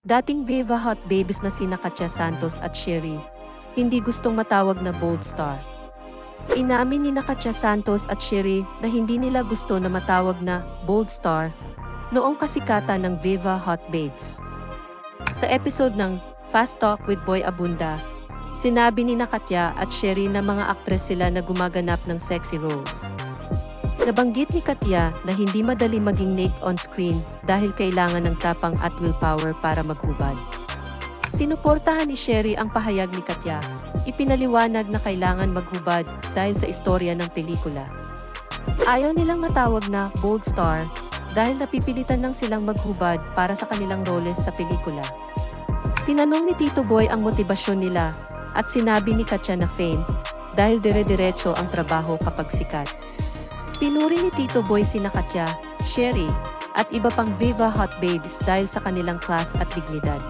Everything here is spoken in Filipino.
Dating Viva Hot Babies na sina Katya Santos at Sherry, hindi gustong matawag na Bold Star. Inamin ni Katya Santos at Sherry na hindi nila gusto na matawag na Bold Star noong kasikatan ng Viva Hot Babes. Sa episode ng Fast Talk with Boy Abunda, sinabi ni Katya at Sherry na mga aktres sila na gumaganap ng sexy roles. Nabanggit ni Katya na hindi madali maging naked on screen dahil kailangan ng tapang at willpower para maghubad. Sinuportahan ni Sherry ang pahayag ni Katya. Ipinaliwanag na kailangan maghubad dahil sa istorya ng pelikula. Ayaw nilang matawag na bold star dahil napipilitan lang silang maghubad para sa kanilang roles sa pelikula. Tinanong ni Tito Boy ang motibasyon nila at sinabi ni Katya na fame dahil dire-diretso ang trabaho kapag sikat. Pinuri ni Tito Boy sina Katya, Sherry, at iba pang Viva Hot Babes dahil sa kanilang class at dignidad.